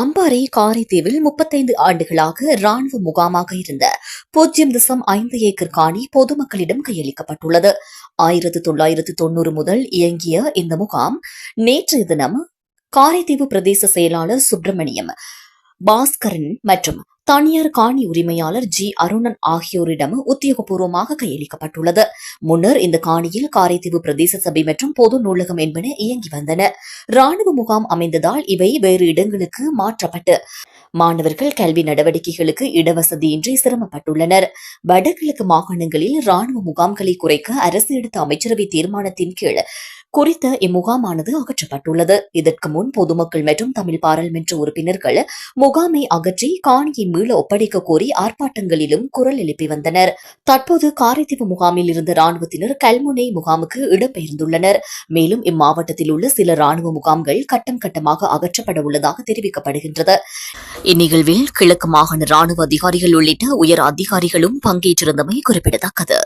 அம்பாறை காரைதீவில் முப்பத்தைந்து ஆண்டுகளாக ராணுவ முகாமாக இருந்த பூஜ்ஜியம் தசம் ஐந்து ஏக்கர் காணி பொதுமக்களிடம் கையளிக்கப்பட்டுள்ளது. ஆயிரத்து தொள்ளாயிரத்து தொன்னூறு முதல் இயங்கிய இந்த முகாம் நேற்றைய தினம் காரைதீவு பிரதேச செயலாளர் சுப்பிரமணியம் பாஸ்கரன் மற்றும் தனியார் காணி உரிமையாளர் ஜி. அருணன் ஆகியோரிடம் உத்தியோகபூர்வமாக கையளிக்கப்பட்டுள்ளது. முன்னர் இந்த காணியில் காரைதீவு பிரதேச சபை மற்றும் பொது நூலகம் என்பன இயங்கி வந்தன. ராணுவ முகாம் அமைந்ததால் இவை வேறு இடங்களுக்கு மாற்றப்பட்டு மாணவர்கள் கல்வி நடவடிக்கைகளுக்கு இடவசதியின்றி சிரமப்பட்டுள்ளனர். வடகிழக்கு மாகாணங்களில் ராணுவ முகாம்களை குறைக்க அரசு எடுத்த அமைச்சரவை தீர்மானத்தின் கீழ் குறித்த இம்முகாமானது அகற்றப்பட்டுள்ளது. இதற்கு முன் பொதுமக்கள் மற்றும் தமிழ் பாராளுமன்ற உறுப்பினர்கள் முகாமை அகற்றி காணியை மீள ஒப்படைக்க கோரி ஆர்ப்பாட்டங்களிலும் குரல் எழுப்பி வந்தனர். தற்போது காரைதீவு முகாமில் இருந்த ராணுவத்தினர் கல்முனை முகாமுக்கு இடம்பெயர்ந்துள்ளனர். மேலும் இம்மாவட்டத்தில் உள்ள சில ராணுவ முகாம்கள் கட்டம் கட்டமாக அகற்றப்பட உள்ளதாக தெரிவிக்கப்படுகின்றது. இந்நிகழ்வில் கிழக்கு மாகாண ராணுவ அதிகாரிகள் உள்ளிட்ட உயர் அதிகாரிகளும் பங்கேற்றிருந்தமை குறிப்பிடத்தக்கது.